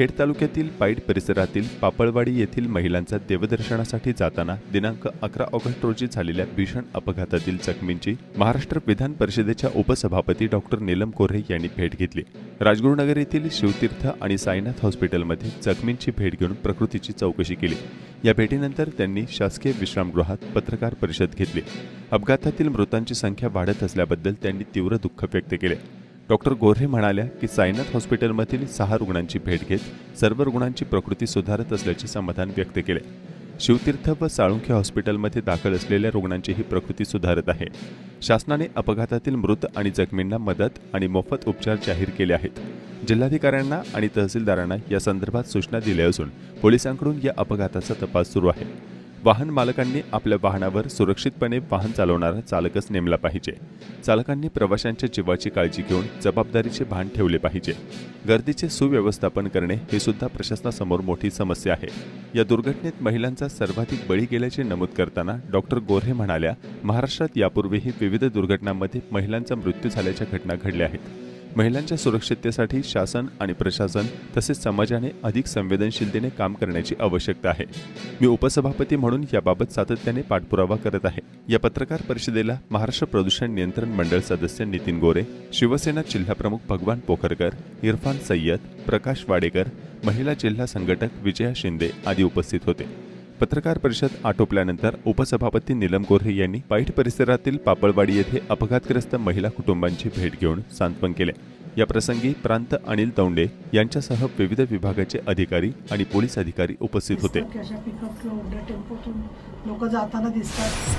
खेड तालुक्यातील पाईट परिसरातील पापळवाडी येथील महिलांचा देवदर्शनासाठी जाताना दिनांक अकरा ऑगस्ट रोजी झालेल्या भीषण अपघातातील जखमींची महाराष्ट्र विधान परिषदेच्या उपसभापती डॉक्टर नीलम कोरे यांनी भेट घेतली. राजगुरुनगर येथील शिवतीर्थ आणि साईनाथ हॉस्पिटलमध्ये जखमींची भेट घेऊन प्रकृतीची चौकशी केली. या भेटीनंतर त्यांनी शासकीय विश्रामगृहात पत्रकार परिषद घेतली. अपघातातील मृतांची संख्या वाढत असल्याबद्दल त्यांनी तीव्र दुःख व्यक्त केले. डॉक्टर गोऱ्हे म्हणाल्या की साईनाथ हॉस्पिटलमधील सहा रुग्णांची भेट घेत सर्व रुग्णांची प्रकृती सुधारत असल्याचे समाधान व्यक्त केले. शिवतीर्थ व साळुंखे हॉस्पिटलमध्ये दाखल असलेल्या रुग्णांचीही प्रकृती सुधारत आहे. शासनाने अपघातातील मृत आणि जखमींना मदत आणि मोफत उपचार जाहीर केले आहेत. जिल्हाधिकाऱ्यांना आणि तहसीलदारांना या संदर्भात सूचना दिल्या असून पोलिसांकडून या अपघाताचा तपास सुरू आहे. वाहन मालकांनी आपल्या वाहनावर सुरक्षितपणे वाहन चालवणारा चालकच नेमला पाहिजे. चालकांनी प्रवाशांच्या जीवाची काळजी घेऊन जबाबदारीचे भान ठेवले पाहिजे. गर्दीचे सुव्यवस्थापन करणे हे सुद्धा प्रशासनासमोर मोठी समस्या आहे. या दुर्घटनेत महिलांचा सर्वाधिक बळी गेल्याचे नमूद करताना डॉक्टर गोऱ्हे म्हणाल्या महाराष्ट्रात यापूर्वीही विविध दुर्घटनांमध्ये महिलांचा मृत्यू झाल्याच्या घटना घडल्या आहेत. महिलांच्या सुरक्षिततेसाठी शासन आणि प्रशासन तसेच समाजाने अधिक संवेदनशीलतेने काम करण्याची आवश्यकता आहे. मी उपसभापती म्हणून याबाबत सातत्याने पाठपुरावा करत आहे. या पत्रकार परिषदेला महाराष्ट्र प्रदूषण नियंत्रण मंडळ सदस्य नितीन गोरे शिवसेना जिल्हाप्रमुख भगवान पोखरकर इरफान सय्यद प्रकाश वाडेकर महिला जिल्हा संघटक विजया शिंदे आदी उपस्थित होते. पत्रकार परिषद आटोपल्यानंतर उपसभापती नीलम गोऱ्हे यांनी पाईट परिसरातील पापळवाडी येथे अपघातग्रस्त महिला कुटुंबांची भेट घेऊन सांत्वन केले. या प्रसंगी प्रांत अनिल दौंडे यांच्यासह विविध विभागाचे अधिकारी आणि पोलीस अधिकारी उपस्थित होते. लोक जाताना दिसतात.